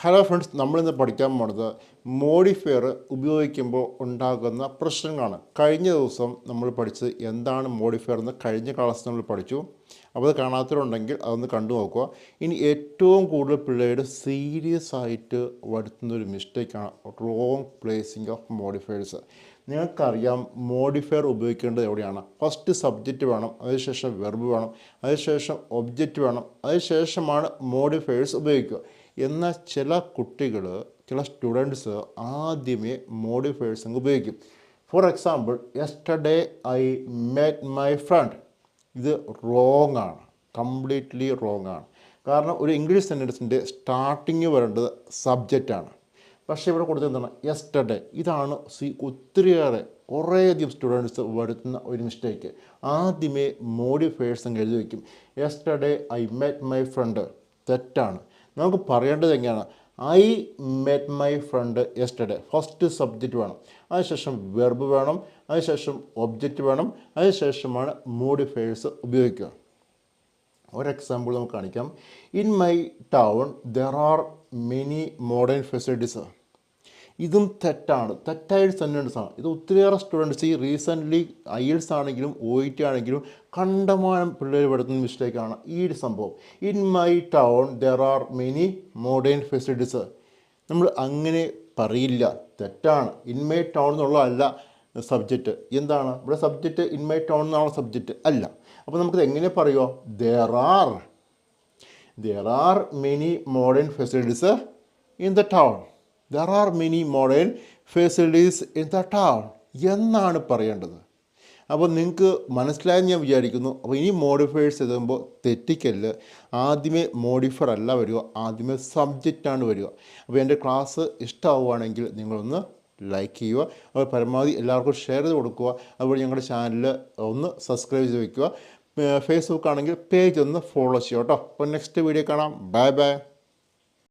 Hello friends നമ്മളിന്ന് പഠിക്കാൻ പോണത് മോഡിഫയർ ഉപയോഗിക്കുമ്പോൾ ഉണ്ടാകുന്ന പ്രശ്നങ്ങളാണ്. കഴിഞ്ഞ ദിവസം നമ്മൾ പഠിച്ചത് എന്താണ് മോഡിഫയർ എന്ന് കഴിഞ്ഞ ക്ലാസ് നമ്മൾ പഠിച്ചു. അപ്പോൾ അത് കാണാത്തവരുണ്ടെങ്കിൽ അതൊന്ന് കണ്ടു നോക്കുക. ഇനി ഏറ്റവും കൂടുതൽ പിള്ളേർ സീരിയസ് ആയിട്ട് വരുത്തുന്ന ഒരു മിസ്റ്റേക്കാണ് റോങ് പ്ലേസിങ് ഓഫ് മോഡിഫയേഴ്സ് നിങ്ങൾക്കറിയാം മോഡിഫയർ ഉപയോഗിക്കേണ്ടത് എവിടെയാണ്? ഫസ്റ്റ് സബ്ജക്റ്റ് വേണം അതിനുശേഷം വെർബ് വേണം അതിനുശേഷം ഒബ്ജക്റ്റ് വേണം അതിനുശേഷമാണ് മോഡിഫയേഴ്സ് ഉപയോഗിക്കുക. എന്നാൽ ചില കുട്ടികൾ ചില സ്റ്റുഡൻസ് ആദ്യമേ മോഡിഫയേഴ്സ് ഉപയോഗിക്കും. For example yesterday I met my friend ഇത് റോങ് ആണ്. കംപ്ലീറ്റ്ലി റോങ് ആണ്. കാരണം ഒരു ഇംഗ്ലീഷ് സെന്റൻസിന്റെ സ്റ്റാർട്ടിങ് വരേണ്ടത് സബ്ജക്റ്റാണ് പക്ഷേ ഇവിടെ കൊടുത്തത് എന്താണ്? യെസ്റ്റർഡേ ഇതാണ് സി ഒത്തിരിയേറെ കുറേയധികം സ്റ്റുഡൻസ് വരുത്തുന്ന ഒരു മിസ്റ്റേക്ക് ആദ്യമേ മോഡിഫയേഴ്സ് എഴുതി വയ്ക്കും. Yesterday I met my friend തെറ്റാണ്. നമുക്ക് പറയേണ്ടത് എങ്ങനെയാണ്? I met my friend yesterday first subject വേണം. അതിനുശേഷം വെർബ് വേണം. അതിനുശേഷം ഒബ്ജക്റ്റ് വേണം. അതിനുശേഷമാണ് മോഡിഫയേഴ്സ് ഉപയോഗിക്കുക. ഒരു എക്സാമ്പിൾ നമുക്ക് കാണിക്കാം. In my town there are many modern facilities ഇതും തെറ്റാണ്. തെറ്റായ സെന്റൻസ് ആണ്. ഇത് ഒത്തിരിയേറെ സ്റ്റുഡൻസ് ഈ റീസെന്റ്ലി ഐ എൽസ് ആണെങ്കിലും ഒ ഇ ടി ആണെങ്കിലും കണ്ടമാനം പിള്ളേർ പെടുത്തുന്ന മിസ്റ്റേക്കാണ് ഈ ഒരു സംഭവം. In my town there are many modern facilities നമ്മൾ അങ്ങനെ പറയില്ല. തെറ്റാണ്. ഇൻ മൈ ടൗൺ എന്നുള്ളതല്ല സബ്ജക്റ്റ് എന്താണ്? ഇവിടെ സബ്ജക്റ്റ് ഇൻ മൈ ടൗൺ എന്നുള്ള സബ്ജക്റ്റ് അല്ല. അപ്പോൾ നമുക്കിത് എങ്ങനെ പറയുമോ there are there are many modern facilities in the town there are many modern facilities in the town എന്നാണ് പറയേണ്ടത്? അപ്പോൾ നിങ്ങൾക്ക് മനസ്സിലായെന്ന് ഞാൻ വിചാരിക്കുന്നു. അപ്പോൾ ഇനി മോഡിഫയേഴ്സ് എഴുതുമ്പോൾ തെറ്റിക്കല്ല്. ആദ്യമേ മോഡിഫർ അല്ല വരിക. ആദ്യമേ സബ്ജക്റ്റാണ് വരിക. അപ്പോൾ എന്റെ ക്ലാസ് ഇഷ്ടമാവുകയാണെങ്കിൽ നിങ്ങളൊന്ന് ലൈക്ക് ചെയ്യുക. അപ്പോൾ പരമാവധി എല്ലാവർക്കും ഷെയർ ചെയ്ത് കൊടുക്കുക. അതുപോലെ ഞങ്ങളുടെ ചാനൽ ഒന്ന് സബ്സ്ക്രൈബ് ചെയ്ത് വയ്ക്കുക ഫേസ്ബുക്ക് ആണെങ്കിൽ പേജ് ഒന്ന് ഫോളോ ചെയ്യുക കേട്ടോ. അപ്പോൾ നെക്സ്റ്റ് വീഡിയോ കാണാം. Bye bye